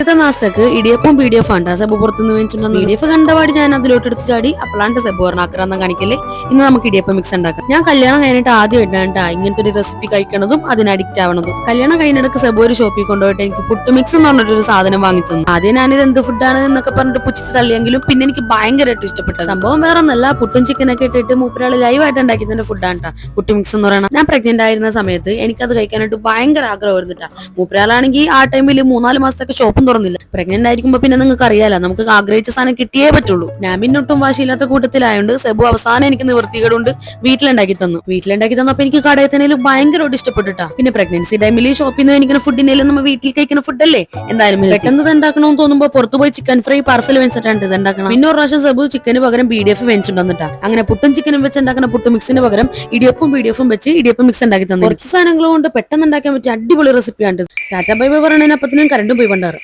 ഇന്നത്തെ നാസ്തക്ക് idiyappam P D F ആണ് സെബ് പുറത്തുനിന്ന് വെച്ചിട്ടുണ്ടെന്ന് ഇടിയഫ് കണ്ടപാടി ഞാൻ അതിലോട്ട് എടുത്ത് ചാടി അപ്പോഴാണ് സെബ് പറഞ്ഞ ആക്രാന്തം കാണിക്കൽ ഇന്ന് നമുക്ക് ഇടിയപ്പം മിക്സ് ഉണ്ടാക്കാം ഞാൻ കല്യാണം കഴിഞ്ഞിട്ട് ആദ്യമായിട്ടാണ് ഇങ്ങനത്തെ ഒരു റെസിപ്പി കഴിക്കണതും അതിന് അഡിക്റ്റ് ആവണതും. കല്യാണം കഴിഞ്ഞിടക്ക് സെബ് ഒരു ഷോപ്പിൽ കൊണ്ടുപോയിട്ട് എനിക്ക് പുട്ട് മിക്സ് എന്ന് പറഞ്ഞിട്ടൊരു സാധനം വാങ്ങി തന്നു. ആദ്യം ഞാനിത് എന്ത് ഫുഡാണ് എന്നൊക്കെ പറഞ്ഞിട്ട് പുച്ചിച്ച് തള്ളിയെങ്കിലും പിന്നെ എനിക്ക് ഭയങ്കരമായിട്ട് ഇഷ്ടപ്പെട്ടു സംഭവം വേറെ ഒന്നല്ല. പുട്ടും ചിക്കനൊക്കെ ഇട്ടിട്ട് മൂപ്പരാൾ ലൈവായിട്ട് ഉണ്ടാക്കി തന്നെ ഫുഡാണ് പുട്ട് മിക്സ് എന്ന് പറയുന്നത് ഞാൻ പ്രഗ്നന്റ് ആയിരുന്ന സമയത്ത് എനിക്കത് കഴിക്കാനായിട്ട് ഭയങ്കര ആഗ്രഹം വരുന്നിട്ടാ മൂപ്പരാളാണെങ്കിൽ ആ ടൈമിൽ മൂന്നാൽ മാസത്തൊക്കെ ഷോപ്പും തുറന്നില്ല. പ്രഗ്നന്റ് ആയിരിക്കുമ്പോ പിന്നെ നിങ്ങൾക്ക് അറിയാലോ നമുക്ക് ആഗ്രഹിച്ച സാധനം കിട്ടിയേ പറ്റുള്ളൂ. ഞാൻ പിന്നെ ഒട്ടും വാശിയില്ലാത്ത കൂട്ടത്തിലായോണ്ട് സെബു അവസാനം എനിക്ക് നിവൃത്തികളുണ്ട് വീട്ടിലുണ്ടാക്കി തന്നു. വീട്ടിലുണ്ടാക്കി തന്നപ്പോ എനിക്ക് കടയിൽ തന്നെ ഭയങ്കരമായിട്ട് ഇഷ്ടപ്പെട്ടിട്ടാ. പിന്നെ പ്രഗ്നൻസി ടൈമിൽ ഷോപ്പിൽ നിന്ന് ഫുഡ് ഫുഡിനെല്ലാം നമ്മൾ വീട്ടിൽ കഴിക്കുന്ന അല്ലേ? എന്തായാലും പെട്ടെന്ന് ഇതുണ്ടാക്കണമെന്ന് തോന്നുമ്പോ പുറത്ത് പോയി ചിക്കൻ ഫ്രൈ പാർസൽ വെച്ചിട്ടാണ് ഇത് ഉണ്ടാക്കണം പിന്നെ ഒരു പ്രാവശ്യം സെബു ചിക്കന് പകരം ബി ഡി എഫ് വെച്ചിട്ടുണ്ടെന്നിട്ടാ അങ്ങനെ പുട്ടും ചിക്കനും വെച്ച് ഉണ്ടാക്കുന്ന പുട്ടും മിക്സിന് പകരം ഇടിയപ്പും ബി വെച്ച് ഇടിയപ്പം മിക്സ് ഉണ്ടാക്കി തന്നു. കുറച്ച് സാധനങ്ങൾ കൊണ്ട് പെട്ടെന്ന് ഉണ്ടാക്കാൻ പറ്റിയ അടിപൊളി റെസിപ്പിയാണ് ടാറ്റ ബൈ ബൈ കറണ്ടും പോയി പണ്ടാറ്.